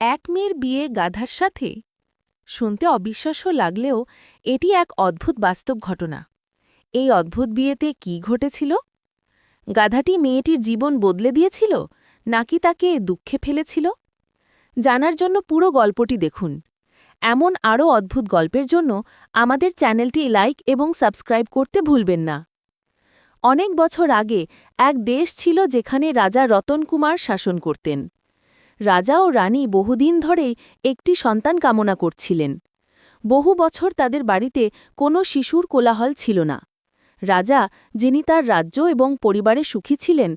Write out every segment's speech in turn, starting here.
এক মেয়ের বিয়ে গাধার সাথে? শুনতে অবিশ্বাস্য লাগলেও এটি এক অদ্ভুত বাস্তব ঘটনা। এই অদ্ভুত বিয়েতে কি ঘটেছিল? গাধাটি মেয়েটির জীবন বদলে দিয়েছিল, নাকি তাকে দুঃখে ফেলেছিল? জানার জন্য পুরো গল্পটি দেখুন। এমন আরও অদ্ভুত গল্পের জন্য আমাদের চ্যানেলটি লাইক এবং সাবস্ক্রাইব করতে ভুলবেন না। অনেক বছর আগে এক দেশ ছিল যেখানে রাজা রতন কুমার শাসন করতেন। রাজা ও রানী বহুদিন ধরেই একটি সন্তান কামনা করছিলেন। বহু বছর তাদের বাড়িতে কোনো শিশুর কোলাহল ছিল না। রাজা, যিনি তার রাজ্য এবং পরিবারে সুখী ছিলেন,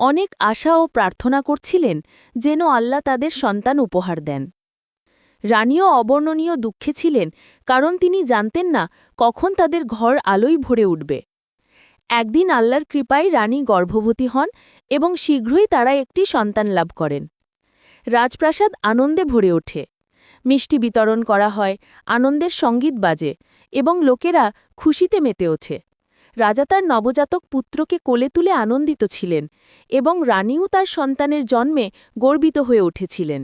অনেক আশা ও প্রার্থনা করছিলেন যেন আল্লাহ তাদের সন্তান উপহার দেন। রানীও অবর্ণনীয় দুঃখে ছিলেন, কারণ তিনি জানতেন না কখন তাদের ঘর আলোই ভরে উঠবে। একদিন আল্লাহর কৃপায় রানী গর্ভবতী হন এবং শীঘ্রই তারা একটি সন্তান লাভ করেন। রাজপ্রাসাদ আনন্দে ভরে ওঠে। মিষ্টি বিতরণ করা হয়, আনন্দের সংগীত বাজে এবং লোকেরা খুশিতে মেতে ওঠে। রাজা তার নবজাতক পুত্রকে কোলে তুলে আনন্দিত ছিলেন এবং রানীও তার সন্তানের জন্মে গর্বিত হয়ে উঠেছিলেন।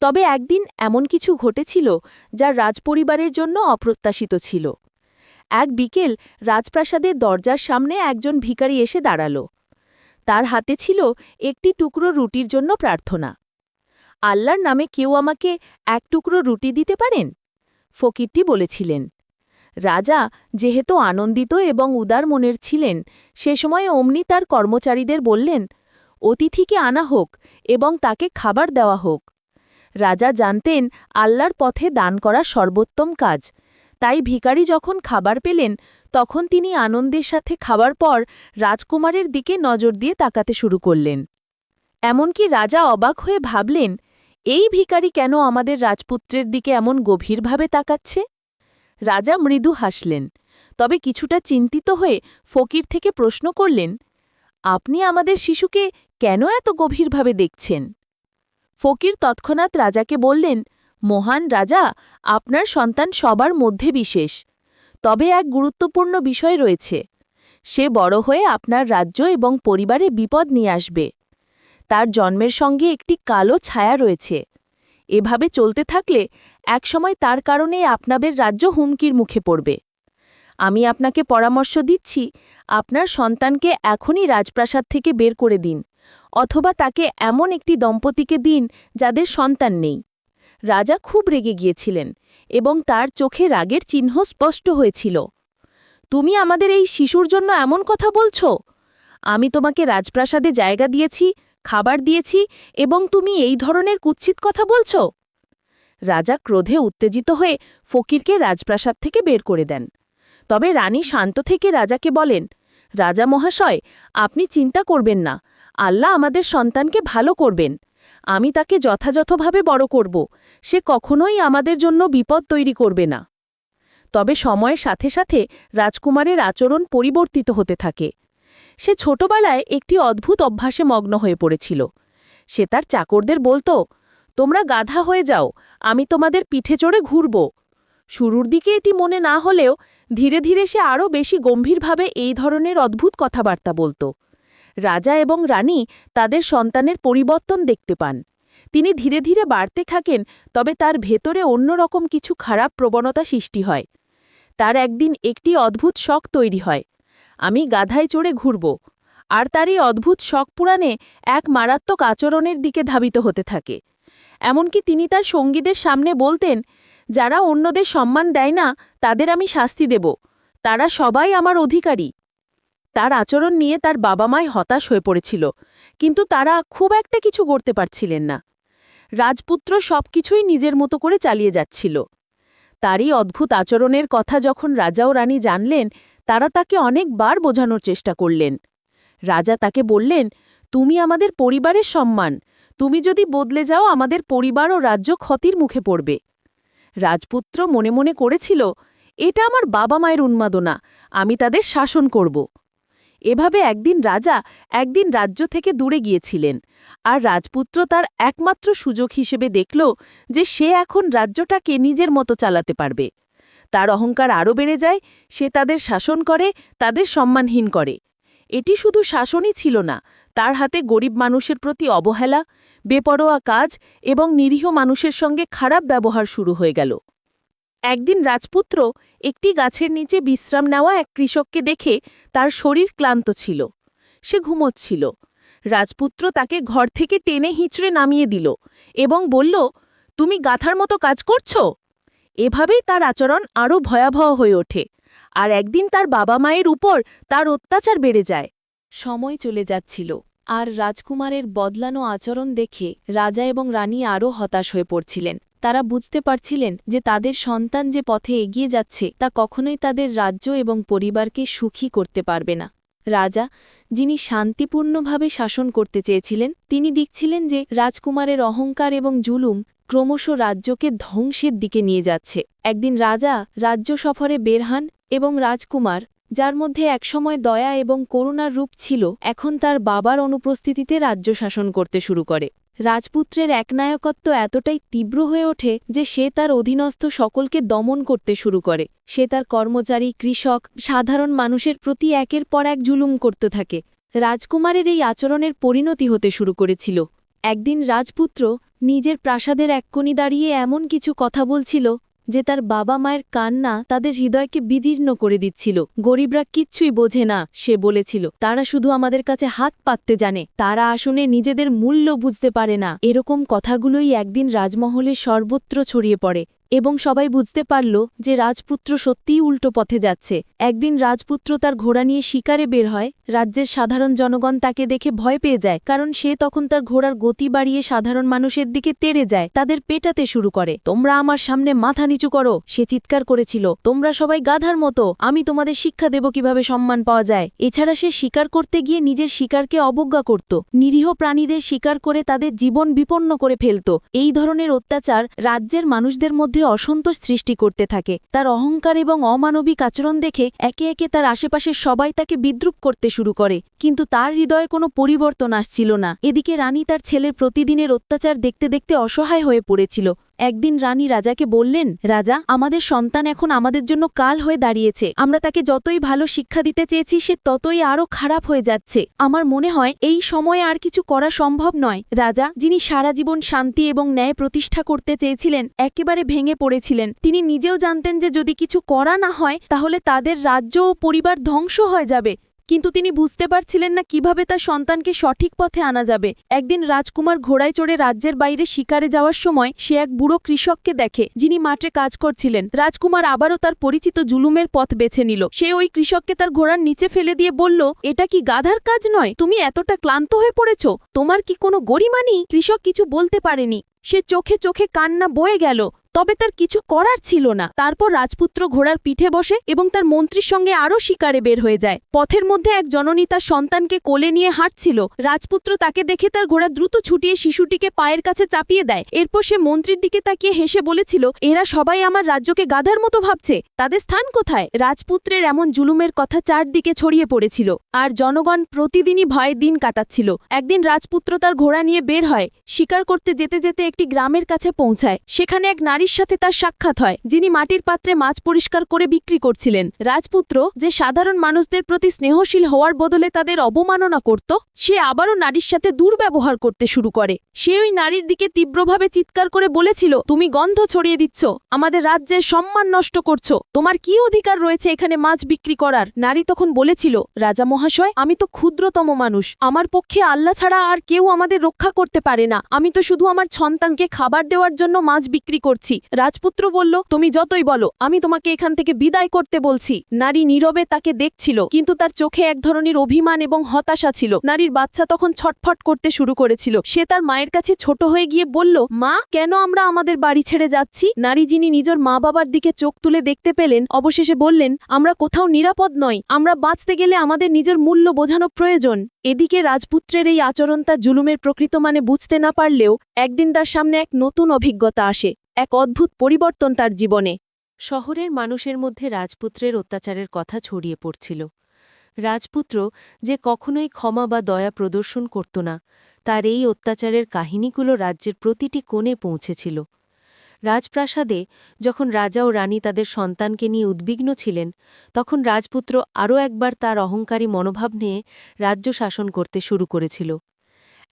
তবে একদিন এমন কিছু ঘটেছিল যা রাজপরিবারের জন্য অপ্রত্যাশিত ছিল। এক বিকেল রাজপ্রাসাদের দরজার সামনে একজন ভিখারি এসে দাঁড়াল। তার হাতে ছিল একটি টুকরো রুটির জন্য প্রার্থনা। আল্লাহর নামে কেউ আমাকে এক টুকরো রুটি দিতে পারেন? ফকিরটি বলেছিলেন, রাজা যেহেতু আনন্দিত এবং উদার মনের ছিলেন, সে সময় অমনি তার কর্মচারীদের বললেন, অতিথিকে আনা হোক এবং তাকে খাবার দেওয়া হোক। রাজা জানতেন আল্লাহর পথে দান করা সর্বোত্তম কাজ। তাই ভিখারি যখন খাবার পেলেন, তখন তিনি আনন্দের সাথে খাবার পর রাজকুমারের দিকে নজর দিয়ে তাকাতে শুরু করলেন। এমনকি রাজা অবাক হয়ে ভাবলেন এই ভিখারি কেন আমাদের রাজপুত্রের দিকে এমন গভীরভাবে তাকাচ্ছে? রাজা মৃদু হাসলেন। তবে কিছুটা চিন্তিত হয়ে ফকির থেকে প্রশ্ন করলেন, আপনি আমাদের শিশুকে কেন এত গভীরভাবে দেখছেন? ফকির তৎক্ষণাৎ রাজাকে বললেন, মহান রাজা, আপনার সন্তান সবার মধ্যে বিশেষ। তবে এক গুরুত্বপূর্ণ বিষয় রয়েছে। সে বড় হয়ে আপনার রাজ্য এবং পরিবারে বিপদ নিয়ে আসবে। তার জন্মের সঙ্গে একটি কালো ছায়া রয়েছে। এভাবে চলতে থাকলে একসময় তার কারণে আপনাদের রাজ্য হুমকির মুখে পড়বে। আমি আপনাকে পরামর্শ দিচ্ছি, আপনার সন্তানকে এখনই রাজপ্রাসাদ থেকে বের করে দিন, অথবা তাকে এমন একটি দম্পতিকে দিন যাদের সন্তান নেই। রাজা খুব রেগে গিয়েছিলেন, এবং তার চোখে রাগের চিহ্ন স্পষ্ট হয়েছিল। তুমি আমাদের এই শিশুর জন্য এমন কথা বলছ? আমি তোমাকে রাজপ্রাসাদে জায়গা দিয়েছি খাবার দিয়েছি এবং তুমি এই ধরনের কুৎসিত কথা বলছ? রাজা ক্রোধে উত্তেজিত হয়ে ফকিরকে রাজপ্রাসাদ থেকে বের করে দেন। তবে রানী শান্ত থেকে রাজাকে বলেন, রাজা মহাশয়, আপনি চিন্তা করবেন না। আল্লাহ আমাদের সন্তানকে ভালো করবেন। আমি তাকে যথাযথভাবে বড় করব। সে কখনোই আমাদের জন্য বিপদ তৈরি করবে না। তবে সময়ের সাথে সাথে রাজকুমারের আচরণ পরিবর্তিত হতে থাকে। সে ছোটবেলায় একটি অদ্ভুত অভ্যাসে মগ্ন হয়ে পড়েছিল। সে তার চাকরদের বলতো, তোমরা গাধা হয়ে যাও, আমি তোমাদের পিঠে চড়ে ঘুরব। শুরুর দিকে এটি মনে না হলেও ধীরে ধীরে সে আরও বেশি গম্ভীরভাবে এই ধরনের অদ্ভুত কথাবার্তা বলত। রাজা এবং রানী তাদের সন্তানের পরিবর্তন দেখতে পান। তিনি ধীরে ধীরে বাড়তে থাকেন, তবে তার ভেতরে অন্যরকম কিছু খারাপ প্রবণতা সৃষ্টি হয়। তার একদিন একটি অদ্ভুত শখ তৈরি হয়। আমি গাধায় চড়ে ঘুরব। আর তার এই অদ্ভুত শখ পুরাণে এক মারাত্মক আচরণের দিকে ধাবিত হতে থাকে। এমনকি তিনি তার সঙ্গীদের সামনে বলতেন, যারা অন্যদের সম্মান দেয় না, তাদের আমি শাস্তি দেব। তারা সবাই আমার অধিকারী। তার আচরণ নিয়ে তার বাবা মায় হতাশ হয়ে পড়েছিল, কিন্তু তারা খুব একটা কিছু করতে পারছিলেন না। রাজপুত্র সব কিছুই নিজের মতো করে চালিয়ে যাচ্ছিল। তারই অদ্ভুত আচরণের কথা যখন রাজা ও রানী জানলেন তারা তাকে অনেকবার বোঝানোর চেষ্টা করলেন। রাজা তাকে বললেন, তুমি আমাদের পরিবারের সম্মান। তুমি যদি বদলে যাও, আমাদের পরিবার ও রাজ্য ক্ষতির মুখে পড়বে রাজপুত্র মনে মনে করেছিল, এটা আমার বাবা মায়ের উন্মাদনা, আমি তাদের শাসন করব এভাবে একদিন রাজা একদিন রাজ্য থেকে দূরে গিয়েছিলেন, আর রাজপুত্র তার একমাত্র সুযোগ হিসেবে দেখল যে সে এখন রাজ্যটাকে নিজের মতো চালাতে পারবে। তার অহংকার আরও বেড়ে যায়, সে তাদের শাসন করে, তাদের সম্মানহীন করে। এটি শুধু শাসনই ছিল না, তার হাতে গরিব মানুষের প্রতি অবহেলা, বেপরোয়া কাজ এবং নিরীহ মানুষের সঙ্গে খারাপ ব্যবহার শুরু হয়ে গেল। একদিন রাজপুত্র একটি গাছের নিচে বিশ্রাম নেওয়া এক কৃষককে দেখে তার শরীর ক্লান্ত ছিল। সে ঘুমোচ্ছিল। রাজপুত্র তাকে ঘর থেকে টেনে হিঁচড়ে নামিয়ে দিল এবং বলল, তুমি গাথার মতো কাজ করছ? এভাবেই তার আচরণ আরও ভয়াবহ হয়ে ওঠে। আর একদিন তার বাবা মায়ের উপর তার অত্যাচার বেড়ে যায়। সময় চলে যাচ্ছিল, আর রাজকুমারের বদলানো আচরণ দেখে রাজা এবং রানী আরও হতাশ হয়ে পড়ছিলেন। তারা বুঝতে পারছিলেন যে তাদের সন্তান যে পথে এগিয়ে যাচ্ছে, তা কখনোই তাদের রাজ্য এবং পরিবারকে সুখী করতে পারবে না। রাজা, যিনি শান্তিপূর্ণভাবে শাসন করতে চেয়েছিলেন, তিনি দেখছিলেন যে রাজকুমারের অহংকার এবং জুলুম ক্রমশ রাজ্যকে ধ্বংসের দিকে নিয়ে যাচ্ছে। একদিন রাজা রাজ্য সফরে বের হন এবং রাজকুমার, যার মধ্যে একসময় দয়া এবং করুণার রূপ ছিল, এখন তার বাবার অনুপস্থিতিতে রাজ্য শাসন করতে শুরু করে। রাজপুত্রের একনায়কত্ব এতটাই তীব্র হয়ে ওঠে যে সে তার অধীনস্থ সকলকে দমন করতে শুরু করে। সে তার কর্মচারী, কৃষক, সাধারণ মানুষের প্রতি একের পর এক জুলুম করতে থাকে। রাজকুমারের এই আচরণের পরিণতি হতে শুরু করেছিল। একদিন রাজপুত্র নিজের প্রাসাদের এক কোণে দাঁড়িয়ে এমন কিছু কথা বলছিল, যে তার বাবা মায়ের কান্না তাদের হৃদয়কে বিদীর্ণ করে দিচ্ছিল। গরিবরা কিচ্ছুই বোঝে না, সে বলেছিল, তারা শুধু আমাদের কাছে হাত পাততে জানে, তারা আসনে নিজেদের মূল্য বুঝতে পারে না। এরকম কথাগুলোই একদিন রাজমহলে সর্বত্র ছড়িয়ে পড়ে। এবং সবাই বুঝতে পারল যে রাজপুত্র সত্যিই উল্টো পথে যাচ্ছে। একদিন রাজপুত্র তার ঘোড়া নিয়ে শিকারে বের হয়, রাজ্যের সাধারণ জনগণ তাকে দেখে ভয় পেয়ে যায়, কারণ সে তখন তার ঘোড়ার গতি বাড়িয়ে সাধারণ মানুষের দিকে তেড়ে যায়, তাদের পেটাতে শুরু করে। তোমরা আমার সামনে মাথা নিচু করো সে চিৎকার করেছিল। তোমরা সবাই গাধার মতো, আমি তোমাদের শিক্ষা দেব কীভাবে সম্মান পাওয়া যায়? এছাড়া সে শিকার করতে গিয়ে নিজের শিকারকে অবজ্ঞা করত। নিরীহ প্রাণীদের শিকার করে তাদের জীবন বিপন্ন করে ফেলত। এই ধরনের অত্যাচার রাজ্যের মানুষদের মধ্যে অসন্তোষ সৃষ্টি করতে থাকে। তার অহংকার এবং অমানবিক আচরণ দেখে একে একে তার আশেপাশের সবাই তাকে বিদ্রুপ করতে শুরু করে। কিন্তু তার হৃদয়ে কোনো পরিবর্তন আসছিল না। এদিকে রানী তার ছেলের প্রতিদিনের অত্যাচার দেখতে দেখতে অসহায় হয়ে পড়েছিল। একদিন রানী রাজাকে বললেন, রাজা, আমাদের সন্তান এখন আমাদের জন্য কাল হয়ে দাঁড়িয়েছে। আমরা তাকে যতই ভালো শিক্ষা দিতে চেয়েছি, সে ততই আরও খারাপ হয়ে যাচ্ছে। আমার মনে হয়, এই সময়ে আর কিছু করা সম্ভব নয়। রাজা, যিনি সারা জীবন শান্তি এবং ন্যায় প্রতিষ্ঠা করতে চেয়েছিলেন, একেবারে ভেঙে পড়েছিলেন। তিনি নিজেও জানতেন যে যদি কিছু করা না হয়, তাহলে তাদের রাজ্য ও পরিবার ধ্বংস হয়ে যাবে। কিন্তু তিনি বুঝতে পারছিলেন না কীভাবে তার সন্তানকে সঠিক পথে আনা যাবে। একদিন রাজকুমার ঘোড়ায় চড়ে রাজ্যের বাইরে শিকারে যাওয়ার সময় সে এক বুড়ো কৃষককে দেখে, যিনি মাঠে কাজ করছিলেন। রাজকুমার আবারও তার পরিচিত জুলুমের পথ বেছে নিল। সে ওই কৃষককে তার ঘোড়ার নিচে ফেলে দিয়ে বলল, এটা কি গাধার কাজ নয়? তুমি এতটা ক্লান্ত হয়ে পড়েছ? তোমার কি কোনো গরিমা নেই কৃষক কিছু বলতে পারেনি। সে চোখে চোখে কান্না বয়ে গেল। তবে তার কিছু করার ছিল না। তারপর রাজপুত্র ঘোড়ার পিঠে বসে এবং তার মন্ত্রীর সঙ্গে আরও শিকারে বের হয়ে যায়। পথের মধ্যে এক জননী তার সন্তানকে কোলে নিয়ে হাঁটছিল। রাজপুত্র তাকে দেখে তার ঘোড়া দ্রুত ছুটিয়ে শিশুটিকে পায়ের কাছে চাপিয়ে দেয়। এরপর সে মন্ত্রীর দিকে তাকিয়ে হেসে বলেছিল, এরা সবাই আমার রাজ্যকে গাধার মতো ভাবছে। তাদের স্থান কোথায়? রাজপুত্রের এমন জুলুমের কথা চারদিকে ছড়িয়ে পড়েছিল। আর জনগণ প্রতিদিনই ভয়ে দিন কাটাচ্ছিল। একদিন রাজপুত্র তার ঘোড়া নিয়ে বের হয়। শিকার করতে যেতে যেতে একটি গ্রামের কাছে পৌঁছায়। সেখানে এক নারীর সাথে তার সাক্ষাৎ হয়, যিনি মাটির পাত্রে মাছ পরিষ্কার করে বিক্রি করছিলেন। রাজপুত্র যে সাধারণ মানুষদের প্রতি স্নেহশীল হওয়ার বদলে তাদের অবমাননা করত, সে আবারও নারীর সাথে দুর্ব্যবহার করতে শুরু করে। সে ওই নারীর দিকে তীব্রভাবে চিৎকার করে বলেছিল, তুমি গন্ধ ছড়িয়ে দিচ্ছ, আমাদের রাজ্যের সম্মান নষ্ট করছ, তোমার কি অধিকার রয়েছে এখানে মাছ বিক্রি করার? নারী তখন বলেছিল, রাজা মহাশয়, আমি তো ক্ষুদ্রতম মানুষ, আমার পক্ষে আল্লাহ ছাড়া আর কেউ আমাদের রক্ষা করতে পারে না, আমি তো শুধু আমার সন্তানকে খাবার দেওয়ার জন্য মাছ বিক্রি করছি। রাজপুত্র বলল, তুমি যতই বলো, আমি তোমাকে এখান থেকে বিদায় করতে বলছি। নারী নীরবে তাকে দেখছিল, কিন্তু তার চোখে এক ধরনের অভিমান এবং হতাশা ছিল। নারীর বাচ্চা তখন ছটফট করতে শুরু করেছিল। সে তার মায়ের কাছে ছোট হয়ে গিয়ে বলল, মা, কেন আমরা আমাদের বাড়ি ছেড়ে যাচ্ছি? নারী যিনি নিজের মা বাবার দিকে চোখ তুলে দেখতে পেলেন, অবশেষে বললেন, আমরা কোথাও নিরাপদ নয় আমরা বাঁচতে গেলে আমাদের নিজের মূল্য বোঝানো প্রয়োজন। এদিকে রাজপুত্রের এই আচরণ তার জুলুমের প্রকৃত মানে বুঝতে না পারলেও, একদিন তার সামনে এক নতুন অভিজ্ঞতা আসে। এক অদ্ভুত পরিবর্তন তার জীবনে। শহরের মানুষের মধ্যে রাজপুত্রের অত্যাচারের কথা ছড়িয়ে পড়ছিল। রাজপুত্র যে কখনোই ক্ষমা বা দয়া প্রদর্শন করত না, তার এই অত্যাচারের কাহিনীগুলো রাজ্যের প্রতিটি কোণে পৌঁছেছিল। রাজপ্রাসাদে যখন রাজা ও রানী তাদের সন্তানকে নিয়ে উদ্বিগ্ন ছিলেন, তখন রাজপুত্র আরও একবার তার অহংকারী মনোভাব নিয়ে রাজ্য শাসন করতে শুরু করেছিল।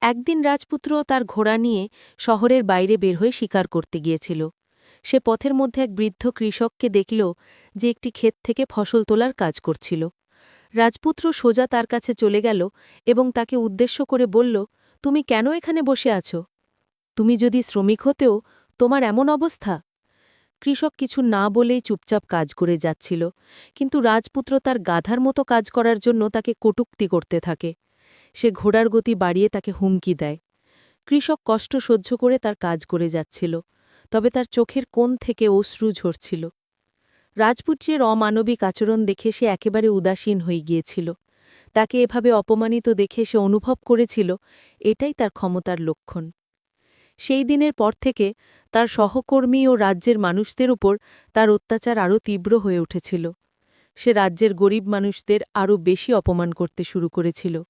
একদিন রাজপুত্র তার ঘোড়া নিয়ে শহরের বাইরে বের হয়ে শিকার করতে গিয়েছিল। সে পথের মধ্যে এক বৃদ্ধ কৃষককে দেখল যে একটি ক্ষেত থেকে ফসল তোলার কাজ করছিল। রাজপুত্র সোজা তার কাছে চলে গেল এবং তাকে উদ্দেশ্য করে বলল, তুমি কেন এখানে বসে আছো? তুমি যদি শ্রমিক হতেও, তোমার এমন অবস্থা? কৃষক কিছু না বলেই চুপচাপ কাজ করে যাচ্ছিল, কিন্তু রাজপুত্র তার গাধার মতো কাজ করার জন্য তাকে কটুক্তি করতে থাকে। সে ঘোড়ার গতি বাড়িয়ে তাকে হুমকি দেয়। কৃষক কষ্ট সহ্য করে তার কাজ করে যাচ্ছিল, তবে তার চোখের কোণ থেকে অশ্রু ঝরছিল। রাজপুত্রের অমানবিক আচরণ দেখে সে একেবারে উদাসীন হয়ে গিয়েছিল। তাকে এভাবে অপমানিত দেখে সে অনুভব করেছিল, এটাই তার ক্ষমতার লক্ষণ। সেই দিনের পর থেকে তার সহকর্মী ও রাজ্যের মানুষদের উপর তার অত্যাচার আরও তীব্র হয়ে উঠেছিল। সে রাজ্যের গরিব মানুষদের আরও বেশি অপমান করতে শুরু করেছিল।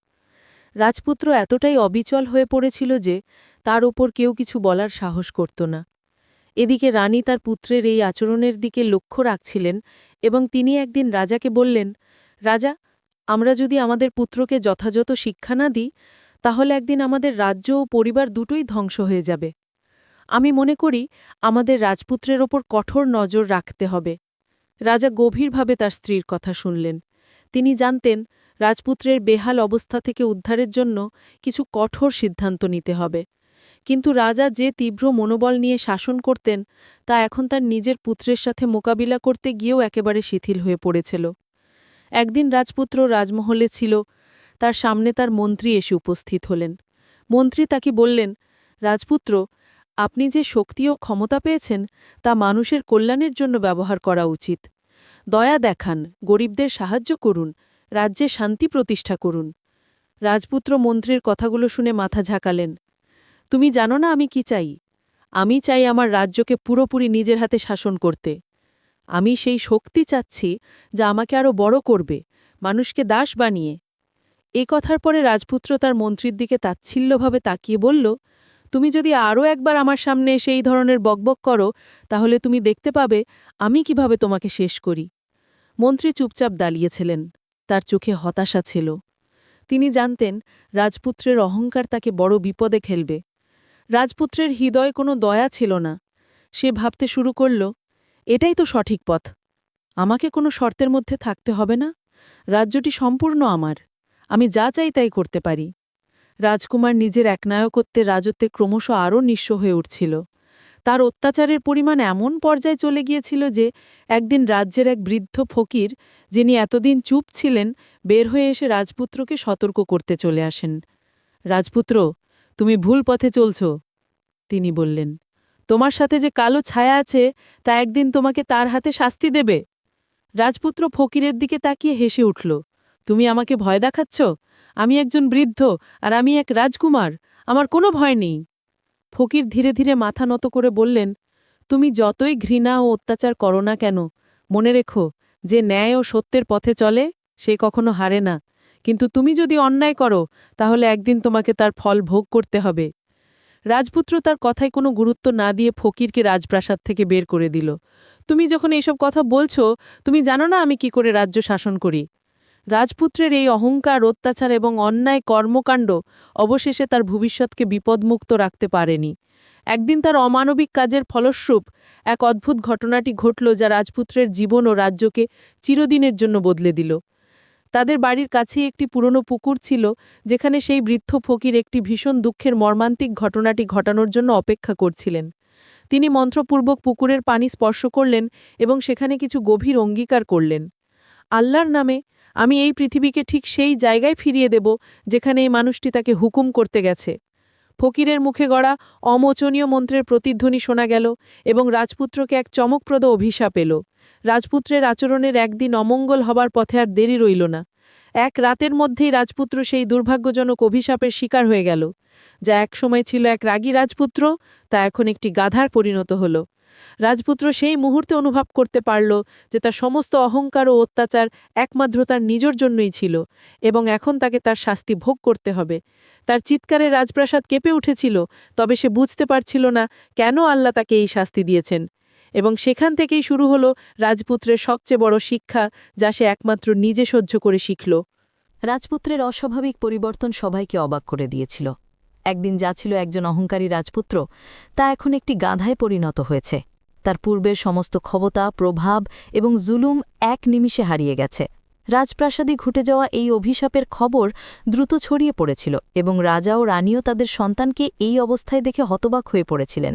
রাজপুত্র এতটাই অবিচল হয়ে পড়েছিল যে তার ওপর কেউ কিছু বলার সাহস করত না। এদিকে রানী তার পুত্রের এই আচরণের দিকে লক্ষ্য রাখছিলেন এবং তিনি একদিন রাজাকে বললেন, রাজা, আমরা যদি আমাদের পুত্রকে যথাযথ শিক্ষা না দিই, তাহলে একদিন আমাদের রাজ্য ও পরিবার দুটোই ধ্বংস হয়ে যাবে। আমি মনে করি আমাদের রাজপুত্রের ওপর কঠোর নজর রাখতে হবে রাজা গভীরভাবে তার স্ত্রীর কথা শুনলেন। তিনি জানতেন রাজপুত্রের বেহাল অবস্থা থেকে উদ্ধারের জন্য কিছু কঠোর সিদ্ধান্ত নিতে হবে। কিন্তু রাজা যে তীব্র মনোবল নিয়ে শাসন করতেন, তা এখন তার নিজের পুত্রের সাথে মোকাবিলা করতে গিয়েও একেবারে শিথিল হয়ে পড়েছিল। একদিন রাজপুত্র রাজমহলে ছিল, তার সামনে তার মন্ত্রী এসে উপস্থিত হলেন। মন্ত্রী তাকে বললেন, রাজপুত্র, আপনি যে শক্তি ও ক্ষমতা পেয়েছেন, তা মানুষের কল্যাণের জন্য ব্যবহার করা উচিত। দয়া দেখান, গরিবদের সাহায্য করুন রাজ্যে শান্তি প্রতিষ্ঠা করুন। রাজপুত্র মন্ত্রীর কথাগুলো শুনে মাথা ঝাঁকালেন। তুমি জানো না আমি কি চাই? আমি চাই আমার রাজ্যকে পুরোপুরি নিজের হাতে শাসন করতে। আমি সেই শক্তি চাচ্ছি যা আমাকে আরও বড় করবে, মানুষকে দাস বানিয়ে। এ কথার পরে রাজপুত্র তার মন্ত্রীর দিকে তাচ্ছিল্যভাবে তাকিয়ে বলল, তুমি যদি আরও একবার আমার সামনে এসে এই ধরনের বকবক করো, তাহলে তুমি দেখতে পাবে আমি কীভাবে তোমাকে শেষ করি। মন্ত্রী চুপচাপ দাঁড়িয়েছিলেন তার চোখে হতাশা ছিল। তিনি জানতেন, রাজপুত্রের অহংকার তাকে বড় বিপদে খেলবে রাজপুত্রের হৃদয় কোনো দয়া ছিল না। সে ভাবতে শুরু করল, এটাই তো সঠিক পথ। আমাকে কোনো শর্তের মধ্যে থাকতে হবে না। রাজ্যটি সম্পূর্ণ আমার। আমি যা চাই তাই করতে পারি। রাজকুমার নিজের একনায়কত্বের রাজত্বে ক্রমশ আরও নিঃস্ব হয়ে উঠছিল। তার অত্যাচারের পরিমাণ এমন পর্যায়ে চলে গিয়েছিল যে একদিন রাজ্যের এক বৃদ্ধ ফকির, যিনি এতদিন চুপ ছিলেন, বের হয়ে এসে রাজপুত্রকে সতর্ক করতে চলে আসেন। রাজপুত্র, তুমি ভুল পথে চলছ, তিনি বললেন। তোমার সাথে যে কালো ছায়া আছে, তা একদিন তোমাকে তার হাতে শাস্তি দেবে? রাজপুত্র ফকিরের দিকে তাকিয়ে হেসে উঠল। তুমি আমাকে ভয় দেখাচ্ছ? আমি একজন বৃদ্ধ, আর আমি এক রাজকুমার। আমার কোনো ভয় নেই। ফকির ধীরে ধীরে মাথা নত করে বললেন, তুমি যতই ঘৃণা ও অত্যাচার করো না কেন, মনে রেখো যে ন্যায় ও সত্যের পথে চলে, সে কখনো হারে না। কিন্তু তুমি যদি অন্যায় করো, তাহলে একদিন তোমাকে তার ফল ভোগ করতে হবে। রাজপুত্র তার কথায় কোনো গুরুত্ব না দিয়ে ফকিরকে রাজপ্রাসাদ থেকে বের করে দিল। তুমি যখন এইসব কথা বলছো, তুমি জানো না আমি কি করে রাজ্য শাসন করি। রাজপুত্রের এই অহংকার, অত্যাচার এবং অন্যায় কর্মকাণ্ড অবশেষে তার ভবিষ্যৎকে বিপদমুক্ত রাখতে পারেনি। একদিন তার অমানবিক কাজের ফলস্বরূপ এক অদ্ভুত ঘটনাটি ঘটল যা রাজপুত্রের জীবন ও রাজ্যকে চিরদিনের জন্য বদলে দিল। তাদের বাড়ির কাছেই একটি পুরনো পুকুর ছিল, যেখানে সেই বৃদ্ধ ফকির একটি ভীষণ দুঃখের মর্মান্তিক ঘটনাটি ঘটানোর জন্য অপেক্ষা করছিলেন। তিনি মন্ত্রপূর্বক পুকুরের পানি স্পর্শ করলেন এবং সেখানে কিছু গভীর অঙ্গীকার করলেন। আল্লাহর নামে আমি এই পৃথিবীকে ঠিক সেই জায়গায় ফিরিয়ে দেব যেখানে এই মানুষটি তাকে হুকুম করতে গেছে। ফকিরের মুখে গড়া অমোচনীয় মন্ত্রের প্রতিধ্বনি শোনা গেল এবং রাজপুত্রকে এক চমকপ্রদ অভিশাপ এল। রাজপুত্রের আচরণের একদিন অমঙ্গল হবার পথে আর দেরি রইল না। এক রাতের মধ্যেই রাজপুত্র সেই দুর্ভাগ্যজনক অভিশাপের শিকার হয়ে গেল। যা একসময় ছিল এক রাগী রাজপুত্র, তা এখন একটি গাধার পরিণত হল। রাজপুত্র সেই মুহূর্তে অনুভব করতে পারল যে তার সমস্ত অহংকার ও অত্যাচার একমাত্র তার নিজের জন্যই ছিল এবং এখন তাকে তার শাস্তি ভোগ করতে হবে। তার চিৎকারে রাজপ্রাসাদ কেঁপে উঠেছিল, তবে সে বুঝতে পারছিল না কেন আল্লাহ তাকে এই শাস্তি দিয়েছেন এবং সেখান থেকেই শুরু হলো রাজপুত্রের সবচেয়ে বড় শিক্ষা যা সে একমাত্র নিজে সহ্য করে শিখল। রাজপুত্রের অস্বাভাবিক পরিবর্তন সবাইকে অবাক করে দিয়েছিল। একদিন যা ছিল একজন অহংকারী রাজপুত্র, তা এখন একটি গাধায় পরিণত হয়েছে। তার পূর্বের সমস্ত ক্ষমতা, প্রভাব এবং জুলুম এক নিমিষে হারিয়ে গেছে। রাজপ্রাসাদে ঘটে যাওয়া এই অভিশাপের খবর দ্রুত ছড়িয়ে পড়েছিল এবং রাজা ও রানীও তাদের সন্তানকে এই অবস্থায় দেখে হতবাক হয়ে পড়েছিলেন।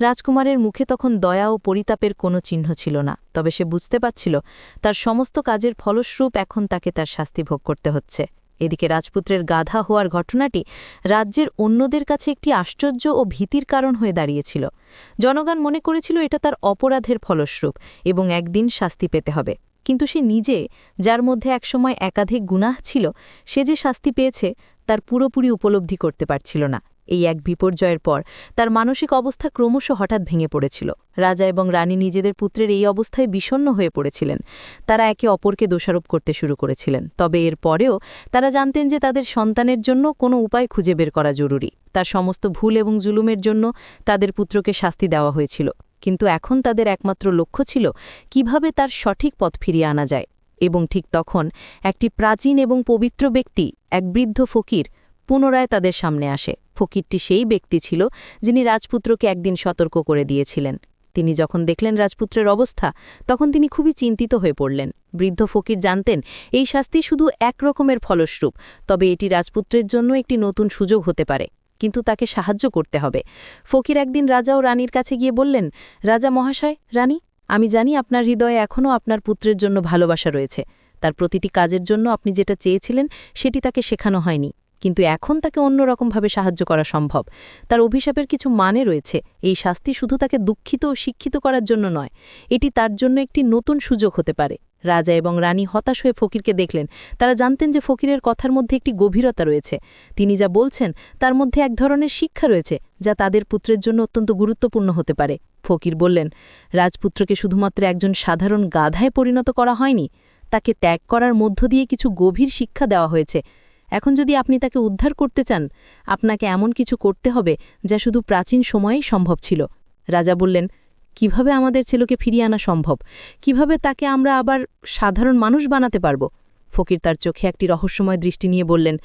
রাজকুমারের মুখে তখন দয়া ও পরিতাপের কোনো চিহ্ন ছিল না, তবে সে বুঝতে পারছিল তার সমস্ত কাজের ফলস্বরূপ এখন তাকে তার শাস্তি ভোগ করতে হচ্ছে। এদিকে রাজপুত্রের গাধা হওয়ার ঘটনাটি রাজ্যের অন্যদের কাছে একটি আশ্চর্য ও ভীতির কারণ হয়ে দাঁড়িয়েছিল। জনগণ মনে করেছিল এটা তার অপরাধের ফলস্বরূপ এবং একদিন শাস্তি পেতে হবে। কিন্তু সে নিজে, যার মধ্যে একসময় একাধিক গুনাহ ছিল, সে যে শাস্তি পেয়েছে তার পুরোপুরি উপলব্ধি করতে পারছিল না। এই এক বিপর্যয়ের পর, তার মানসিক অবস্থা ক্রমশ হঠাৎ ভেঙে পড়েছিল। রাজা এবং রানী নিজেদের পুত্রের এই অবস্থায় বিষণ্ণ হয়ে পড়েছিলেন। তারা একে অপরকে দোষারোপ করতে শুরু করেছিলেন। তবে এর পরেও তারা জানতেন যে তাদের সন্তানের জন্য কোনো উপায় খুঁজে বের করা জরুরি। তার সমস্ত ভুল এবং জুলুমের জন্য তাদের পুত্রকে শাস্তি দেওয়া হয়েছিল। কিন্তু এখন তাদের একমাত্র লক্ষ্য ছিল কীভাবে তার সঠিক পথ ফিরিয়ে আনা যায়। এবং ঠিক তখন একটি প্রাচীন এবং পবিত্র ব্যক্তি, এক বৃদ্ধ ফকির, পুনরায় তাদের সামনে আসে। ফকিরটি সেই ব্যক্তি ছিল যিনি রাজপুত্রকে একদিন সতর্ক করে দিয়েছিলেন। তিনি যখন দেখলেন রাজপুত্রের অবস্থা, তখন তিনি খুবই চিন্তিত হয়ে পড়লেন। বৃদ্ধ ফকির জানতেন, এই শাস্তি শুধু এক রকমের ফলস্বরূপ, তবে এটি রাজপুত্রের জন্য একটি নতুন সুযোগ হতে পারে, কিন্তু তাকে সাহায্য করতে হবে। ফকির একদিন রাজা ও রানীর কাছে গিয়ে বললেন, রাজা মহাশয়, রানী, আমি জানি আপনার হৃদয়ে এখনও আপনার পুত্রের জন্য ভালোবাসা রয়েছে। তার প্রতিটি কাজের জন্য আপনি যেটা চেয়েছিলেন, সেটি তাকে শেখানো হয়নি। কিন্তু এখন তাকে অন্যরকমভাবে সাহায্য করা সম্ভব। তার অভিশাপের কিছু মানে রয়েছে। এই শাস্তি শুধু তাকে দুঃখিত ও শিক্ষিত করার জন্য নয়, এটি তার জন্য একটি নতুন সুযোগ হতে পারে। রাজা এবং রানী হতাশ হয়ে ফকিরকে দেখলেন। তারা জানতেন যে ফকিরের কথার মধ্যে একটি গভীরতা রয়েছে। তিনি যা বলছেন, তার মধ্যে এক ধরনের শিক্ষা রয়েছে, যা তাদের পুত্রের জন্য অত্যন্ত গুরুত্বপূর্ণ হতে পারে। ফকির বললেন, রাজপুত্রকে শুধুমাত্র একজন সাধারণ গাধায় পরিণত করা হয়নি, তাকে ত্যাগ করার মধ্য দিয়ে কিছু গভীর শিক্ষা দেওয়া হয়েছে। এখন যদি আপনি তাকে উদ্ধার করতে চান, আপনাকে এমন কিছু করতে হবে যা শুধু প্রাচীন সময়েই সম্ভব ছিল। রাজা বললেন, কীভাবে আমাদের ছেলেকে ফিরিয়ে আনা সম্ভব? কীভাবে তাকে আমরা আবার সাধারণ মানুষ বানাতে পারব? ফকির তার চোখে একটি রহস্যময় দৃষ্টি নিয়ে বললেন,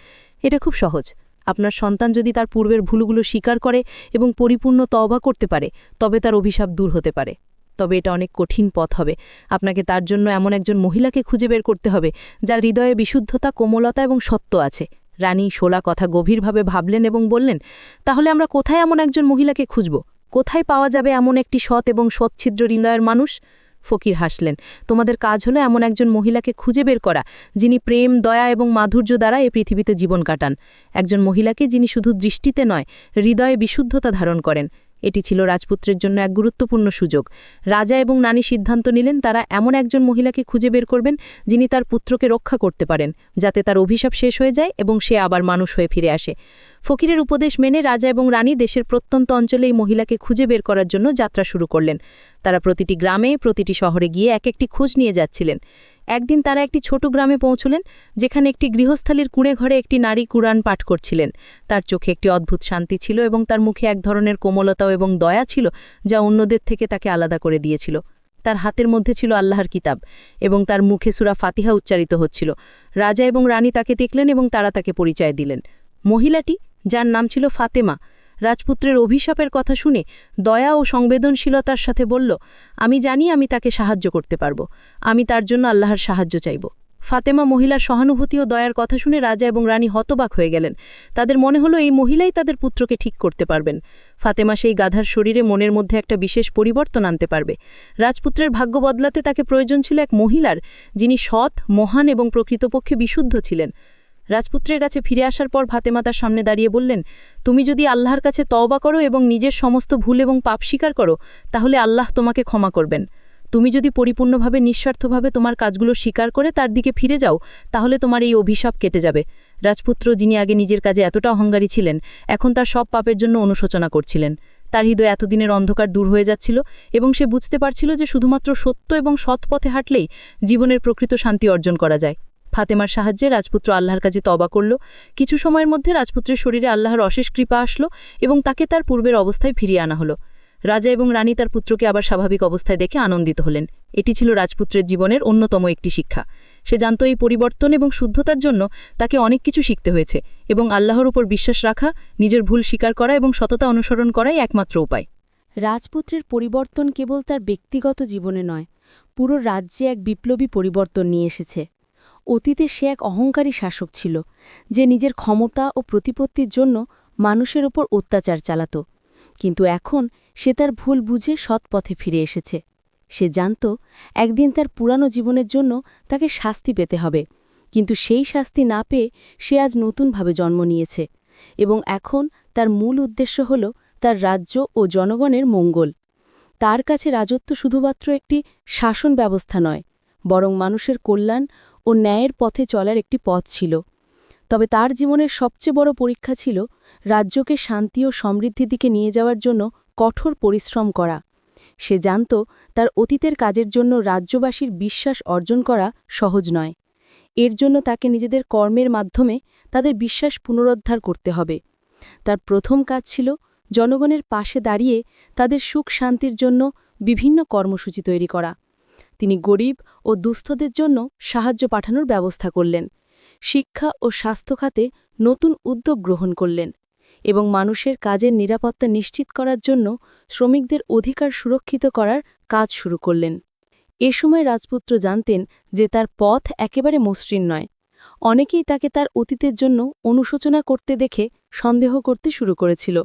এটা খুব সহজ। আপনার সন্তান যদি তার পূর্বের ভুলগুলো স্বীকার করে এবং পরিপূর্ণ তওবা করতে পারে, তবে তার অভিশাপ দূর হতে পারে। তবে এটা অনেক কঠিন পথ হবে। আপনাকে তার জন্য এমন একজন মহিলাকে খুঁজে বের করতে হবে, যার হৃদয়ে বিশুদ্ধতা, কোমলতা এবং সত্য আছে। রানী শোলা কথা গভীরভাবে ভাবলেন এবং বললেন, তাহলে আমরা কোথায় এমন একজন মহিলাকে খুঁজব? কোথায় পাওয়া যাবে এমন একটি সৎ এবং সচ্ছিদ্র হৃদয়ের মানুষ? ফকির হাসলেন, তোমাদের কাজ হলো এমন একজন মহিলাকে খুঁজে বের করা, যিনি প্রেম, দয়া এবং মাধুর্য দ্বারা এ পৃথিবীতে জীবন কাটান। একজন মহিলাকে যিনি শুধু দৃষ্টিতে নয়, হৃদয়ে বিশুদ্ধতা ধারণ করেন। এটি ছিল রাজপুত্রের জন্য এক গুরুত্বপূর্ণ সুযোগ। রাজা এবং নানি সিদ্ধান্ত নিলেন তারা এমন একজন মহিলাকে খুঁজে বের করবেন যিনি তার পুত্রকে রক্ষা করতে পারেন, যাতে তার অভিশাপ শেষ হয়ে যায় এবং সে আবার মানুষ হয়ে ফিরে আসে। ফকিরের উপদেশ মেনে রাজা এবং রানী দেশের প্রত্যন্ত অঞ্চলে এই মহিলাকে খুঁজে বের করার জন্য যাত্রা শুরু করলেন। তারা প্রতিটি গ্রামে, প্রতিটি শহরে গিয়ে এক একটি খোঁজ নিয়ে যাচ্ছিলেন। একদিন তারা একটি ছোট গ্রামে পৌঁছলেন, যেখানে একটি গৃহস্থালীর কুঁড়ে ঘরে একটি নারী কুরআন পাঠ করছিলেন। তার চোখে একটি অদ্ভুত শান্তি ছিল এবং তার মুখে এক ধরনের কোমলতাও এবং দয়া ছিল, যা অন্যদের থেকে তাকে আলাদা করে দিয়েছিল। তার হাতের মধ্যে ছিল আল্লাহর কিতাব এবং তার মুখে সুরা ফাতিহা উচ্চারিত হচ্ছিল। রাজা এবং রানী তাকে দেখলেন এবং তারা তাকে পরিচয় দিলেন। মহিলাটি, যার নাম ছিল ফাতেমা রাজপুত্রের অভিশাপের কথা শুনে দয়া ও সংবেদনশীলতার সাথে বলল, আমি জানি আমি তাকে সাহায্য করতে পারব। আমি তার জন্য আল্লাহর সাহায্য চাইব। ফাতেমা মহিলার সহানুভূতি ও দয়ার কথা শুনে রাজা এবং রানী হতবাক হয়ে গেলেন। তাদের মনে হলো, এই মহিলাই তাদের পুত্রকে ঠিক করতে পারবেন। ফাতেমা সেই গাধার শরীরে মনের মধ্যে একটা বিশেষ পরিবর্তন আনতে পারবে। রাজপুত্রের ভাগ্য বদলাতে তাকে প্রয়োজন ছিল এক মহিলার যিনি সৎ, মহান এবং প্রকৃতপক্ষে বিশুদ্ধ ছিলেন। রাজপুত্রের কাছে ফিরে আসার পর ফাতেমা তার সামনে দাঁড়িয়ে বললেন, তুমি যদি আল্লাহর কাছে তওবা করো এবং নিজের সমস্ত ভুল এবং পাপ স্বীকার করো, তাহলে আল্লাহ তোমাকে ক্ষমা করবেন। তুমি যদি পরিপূর্ণভাবে, নিঃস্বার্থভাবে তোমার কাজগুলো স্বীকার করে তার দিকে ফিরে যাও, তাহলে তোমার এই অভিশাপ কেটে যাবে। রাজপুত্র, যিনি আগে নিজের কাজে এতটা অহংকারী ছিলেন, এখন তার সব পাপের জন্য অনুশোচনা করছিলেন। তার হৃদয় এতদিনের অন্ধকার দূর হয়ে যাচ্ছিল এবং সে বুঝতে পারছিল যে শুধুমাত্র সত্য এবং সৎ পথে হাঁটলেই জীবনের প্রকৃত শান্তি অর্জন করা যায়। ফাতেমার সাহায্যে রাজপুত্র আল্লাহর কাছে তবা করল। কিছু সময়ের মধ্যে রাজপুত্রের শরীরে আল্লাহর অশেষ কৃপা আসলো এবং তাকে তার পূর্বের অবস্থায় ফিরিয়ে আনা হলো। রাজা এবং রানী তার পুত্রকে আবার স্বাভাবিক অবস্থায় দেখে আনন্দিত হলেন। এটি ছিল রাজপুত্রের জীবনের অন্যতম একটি শিক্ষা। সে জানত এই পরিবর্তন এবং শুদ্ধতার জন্য তাকে অনেক কিছু শিখতে হয়েছে এবং আল্লাহর উপর বিশ্বাস রাখা, নিজের ভুল স্বীকার করা এবং সততা অনুসরণ করাই একমাত্র উপায়। রাজপুত্রের পরিবর্তন কেবল তার ব্যক্তিগত জীবনে নয়, পুরো রাজ্যে এক বিপ্লবী পরিবর্তন নিয়ে এসেছে। অতীতে সে এক অহংকারী শাসক ছিল, যে নিজের ক্ষমতা ও প্রতিপত্তির জন্য মানুষের ওপর অত্যাচার চালাত। কিন্তু এখন সে তার ভুল বুঝে সৎ পথে ফিরে এসেছে। সে জানত, একদিন তার পুরানো জীবনের জন্য তাকে শাস্তি পেতে হবে। কিন্তু সেই শাস্তি না পেয়ে সে আজ নতুনভাবে জন্ম নিয়েছে এবং এখন তার মূল উদ্দেশ্য হল তার রাজ্য ও জনগণের মঙ্গল। তার কাছে রাজত্ব শুধুমাত্র একটি শাসন ব্যবস্থা নয়, বরং মানুষের কল্যাণ ও ন্যায়ের পথে চলার একটি পথ ছিল। তবে তার জীবনের সবচেয়ে বড় পরীক্ষা ছিল রাজ্যকে শান্তি ও সমৃদ্ধির দিকে নিয়ে যাওয়ার জন্য কঠোর পরিশ্রম করা। সে জানত তার অতীতের কাজের জন্য রাজ্যবাসীর বিশ্বাস অর্জন করা সহজ নয়। এর জন্য তাকে নিজেদের কর্মের মাধ্যমে তাদের বিশ্বাস পুনরুদ্ধার করতে হবে। তার প্রথম কাজ ছিল জনগণের পাশে দাঁড়িয়ে তাদের সুখ শান্তির জন্য বিভিন্ন কর্মসূচি তৈরি করা। তিনি গরিব ও দুস্থদের জন্য সাহায্য পাঠানোর ব্যবস্থা করলেন। শিক্ষা ও স্বাস্থ্য খাতে নতুন উদ্যোগ গ্রহণ করলেন এবং মানুষের কাজের নিরাপত্তা নিশ্চিত করার জন্য শ্রমিকদের অধিকার সুরক্ষিত করার কাজ শুরু করলেন। এ সময় রাজপুত্র জানতেন যে তার পথ একেবারে মসৃণ নয়। অনেকেই তাকে তার অতীতের জন্য অনুশোচনা করতে দেখে সন্দেহ করতে শুরু করেছিল।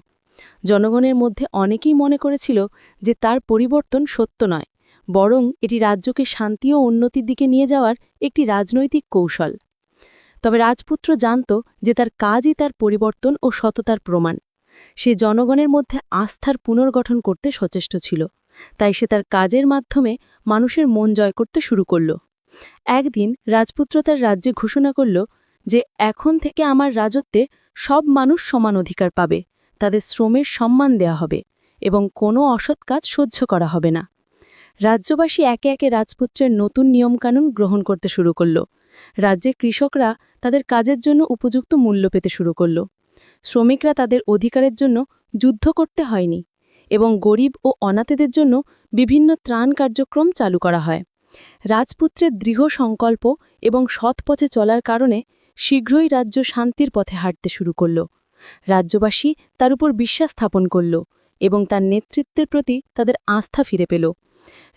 জনগণের মধ্যে অনেকেই মনে করেছিল যে তার পরিবর্তন সত্য নয়। বরং এটি রাজ্যকে শান্তি ও উন্নতির দিকে নিয়ে যাওয়ার একটি রাজনৈতিক কৌশল। তবে রাজপুত্র জানত যে তার কাজই তার পরিবর্তন ও সততার প্রমাণ। সে জনগণের মধ্যে আস্থার পুনর্গঠন করতে সচেষ্ট ছিল। তাই সে তার কাজের মাধ্যমে মানুষের মন জয় করতে শুরু করল। একদিন রাজপুত্র তার রাজ্যে ঘোষণা করল যে এখন থেকে আমার রাজত্বে সব মানুষ সমান অধিকার পাবে, তাদের শ্রমের সম্মান দেয়া হবে এবং কোনো অসৎ কাজ সহ্য করা হবে না। রাজ্যবাসী একে একে রাজপুত্রের নতুন নিয়মকানুন গ্রহণ করতে শুরু করল। রাজ্যের কৃষকরা তাদের কাজের জন্য উপযুক্ত মূল্য পেতে শুরু করল। শ্রমিকরা তাদের অধিকারের জন্য যুদ্ধ করতে হয়নি এবং গরিব ও অনাথেদের জন্য বিভিন্ন ত্রাণ কার্যক্রম চালু করা হয়। রাজপুত্রের দৃঢ় সংকল্প এবং সৎ পথে চলার কারণে শীঘ্রই রাজ্য শান্তির পথে হাঁটতে শুরু করল। রাজ্যবাসী তার উপর বিশ্বাস স্থাপন করল এবং তার নেতৃত্বের প্রতি তাদের আস্থা ফিরে পেল।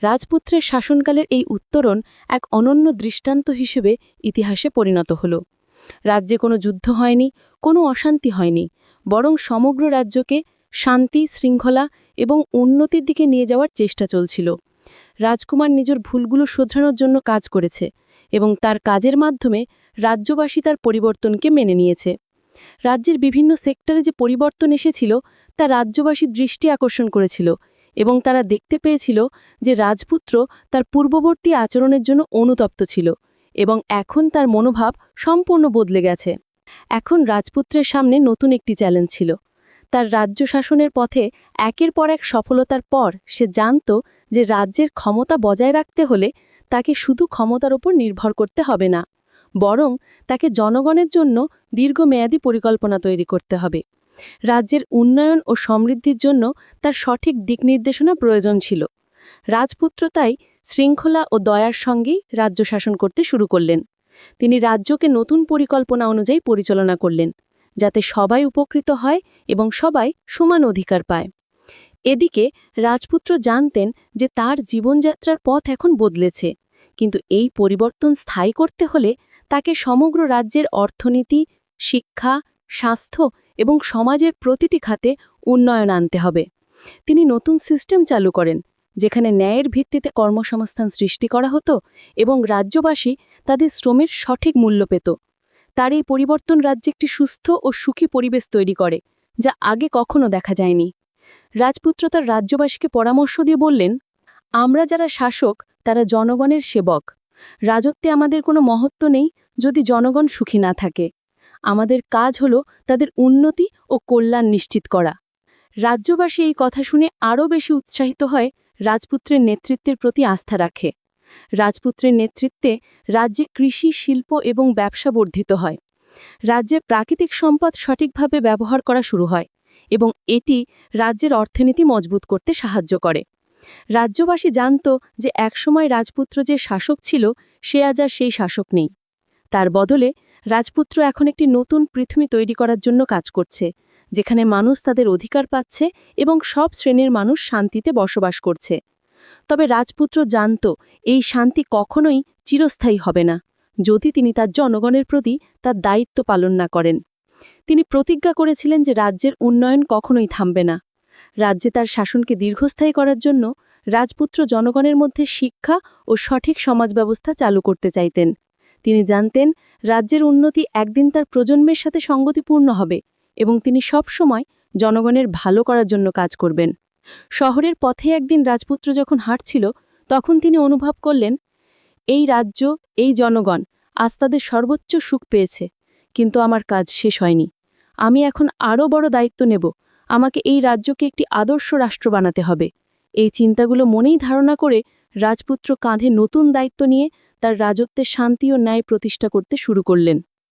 রাজপুত্রের শাসনকালের এই উত্তরণ এক অনন্য দৃষ্টান্ত হিসেবে ইতিহাসে পরিণত হল। রাজ্যে কোনো যুদ্ধ হয়নি, কোনো অশান্তি হয়নি, বরং সমগ্র রাজ্যকে শান্তি, শৃঙ্খলা এবং উন্নতির দিকে নিয়ে যাওয়ার চেষ্টা চলছিল। রাজকুমার নিজের ভুলগুলো শোধরানোর জন্য কাজ করেছে এবং তার কাজের মাধ্যমে রাজ্যবাসী তার পরিবর্তনকে মেনে নিয়েছে। রাজ্যের বিভিন্ন সেক্টরে যে পরিবর্তন এসেছিল, তা রাজ্যবাসীর দৃষ্টি আকর্ষণ করেছিল এবং তারা দেখতে পেয়েছিল যে রাজপুত্র তার পূর্ববর্তী আচরণের জন্য অনুতপ্ত ছিল এবং এখন তার মনোভাব সম্পূর্ণ বদলে গেছে। এখন রাজপুত্রের সামনে নতুন একটি চ্যালেঞ্জ ছিল। তার রাজ্য শাসনের পথে একের পর এক সফলতার পর সে জানত যে রাজ্যের ক্ষমতা বজায় রাখতে হলে তাকে শুধু ক্ষমতার ওপর নির্ভর করতে হবে না, বরং তাকে জনগণের জন্য দীর্ঘমেয়াদী পরিকল্পনা তৈরি করতে হবে। রাজ্যের উন্নয়ন ও সমৃদ্ধির জন্য তার সঠিক দিক নির্দেশনা প্রয়োজন ছিল। রাজপুত্র তাই শৃঙ্খলা ও দয়ার সঙ্গেই রাজ্য শাসন করতে শুরু করলেন। তিনি রাজ্যকে নতুন পরিকল্পনা অনুযায়ী পরিচালনা করলেন, যাতে সবাই উপকৃত হয় এবং সবাই সমান অধিকার পায়। এদিকে রাজপুত্র জানতেন যে তার জীবনযাত্রার পথ এখন বদলেছে, কিন্তু এই পরিবর্তন স্থায়ী করতে হলে তাকে সমগ্র রাজ্যের অর্থনীতি, শিক্ষা, স্বাস্থ্য এবং সমাজের প্রতিটি খাতে উন্নয়ন আনতে হবে। তিনি নতুন সিস্টেম চালু করেন, যেখানে ন্যায়ের ভিত্তিতে কর্মসংস্থান সৃষ্টি করা হতো এবং রাজ্যবাসী তাদের শ্রমের সঠিক মূল্য পেত। তার এই পরিবর্তন রাজ্যে একটি সুস্থ ও সুখী পরিবেশ তৈরি করে, যা আগে কখনো দেখা যায়নি। রাজপুত্র তার রাজ্যবাসীকে পরামর্শ দিয়ে বললেন, আমরা যারা শাসক, তারা জনগণের সেবক। রাজত্বে আমাদের কোনো মহত্ব নেই যদি জনগণ সুখী না থাকে। আমাদের কাজ হল তাদের উন্নতি ও কল্যাণ নিশ্চিত করা। রাজ্যবাসী এই কথা শুনে আরও বেশি উৎসাহিত হয়, রাজপুত্রের নেতৃত্বের প্রতি আস্থা রাখে। রাজপুত্রের নেতৃত্বে রাজ্যে কৃষি, শিল্প এবং ব্যবসা বর্ধিত হয়। রাজ্যের প্রাকৃতিক সম্পদ সঠিকভাবে ব্যবহার করা শুরু হয় এবং এটি রাজ্যের অর্থনীতি মজবুত করতে সাহায্য করে। রাজ্যবাসী জানত যে একসময় রাজপুত্র যে শাসক ছিল, সে আজ আর সেই শাসক নেই। তার বদলে রাজপুত্র এখন একটি নতুন পৃথিবী তৈরি করার জন্য কাজ করছে, যেখানে মানুষ তাদের অধিকার পাচ্ছে এবং সব শ্রেণির মানুষ শান্তিতে বসবাস করছে। তবে রাজপুত্র জানত, এই শান্তি কখনোই চিরস্থায়ী হবে না, যদি তিনি তার জনগণের প্রতি তার দায়িত্ব পালন না করেন। তিনি প্রতিজ্ঞা করেছিলেন যে রাজ্যের উন্নয়ন কখনোই থামবে না। রাজ্যে তার শাসনকে দীর্ঘস্থায়ী করার জন্য রাজপুত্র জনগণের মধ্যে শিক্ষা ও সঠিক সমাজ ব্যবস্থা চালু করতে চাইতেন। তিনি জানতেন রাজ্যের উন্নতি একদিন তার প্রজন্মের সাথে সঙ্গতিপূর্ণ হবে এবং তিনি সব সময় জনগণের ভালো করার জন্য কাজ করবেন। শহরের পথে একদিন রাজপুত্র যখন হাঁটছিল, তখন তিনি অনুভব করলেন, এই রাজ্য, এই জনগণ, আজ তাদের সর্বোচ্চ সুখ পেয়েছে, কিন্তু আমার কাজ শেষ হয়নি। আমি এখন আরও বড় দায়িত্ব নেব। আমাকে এই রাজ্যকে একটি আদর্শ রাষ্ট্র বানাতে হবে। এই চিন্তাগুলো মনেই ধারণা করে রাজপুত্র কাঁধে নতুন দায়িত্ব নিয়ে তার রাজত্বে শান্তি ও ন্যায় প্রতিষ্ঠা করতে শুরু করলেন।